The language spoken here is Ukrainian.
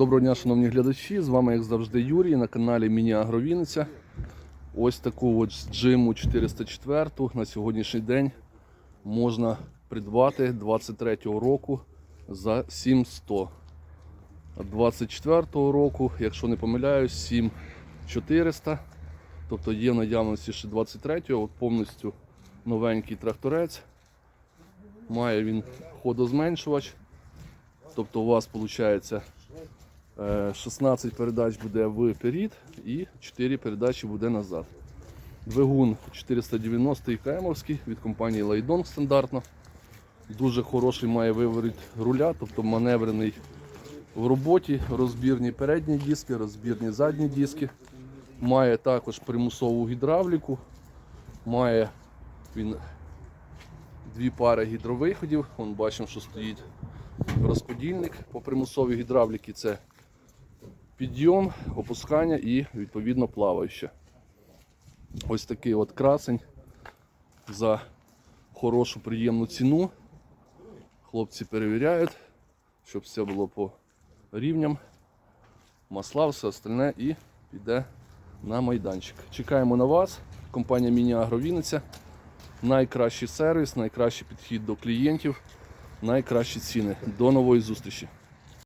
Доброго дня, шановні глядачі. З вами, як завжди, Юрій на каналі Міні Агровіниця. Ось таку от джиму 404 на сьогоднішній день можна придбати 23-го року за 7100. А 24-го року, якщо не помиляюсь, 7400. Тобто є в наявності ще 23-го, от повністю новенький тракторець. Має він ходозменшувач. Тобто у вас виходить 16 передач буде вперед і 4 передачі буде назад. Двигун 490 КМовський від компанії Лайдон стандартно. Дуже хороший має виворіт руля, тобто маневрений в роботі, розбірні передні диски, розбірні задні диски. Має також примусову гідравліку, має він дві пари гідровиходів. Вон бачимо, що стоїть розподільник по примусовій гідравліки. Це підйом, опускання і відповідно плаваюче. Ось такий от красень за хорошу приємну ціну. Хлопці перевіряють, щоб все було по рівням. Масла, все остальне і йде на майданчик. Чекаємо на вас. Компанія Міні Агровіниця. Найкращий сервіс, найкращий підхід до клієнтів, найкращі ціни. До нової зустрічі!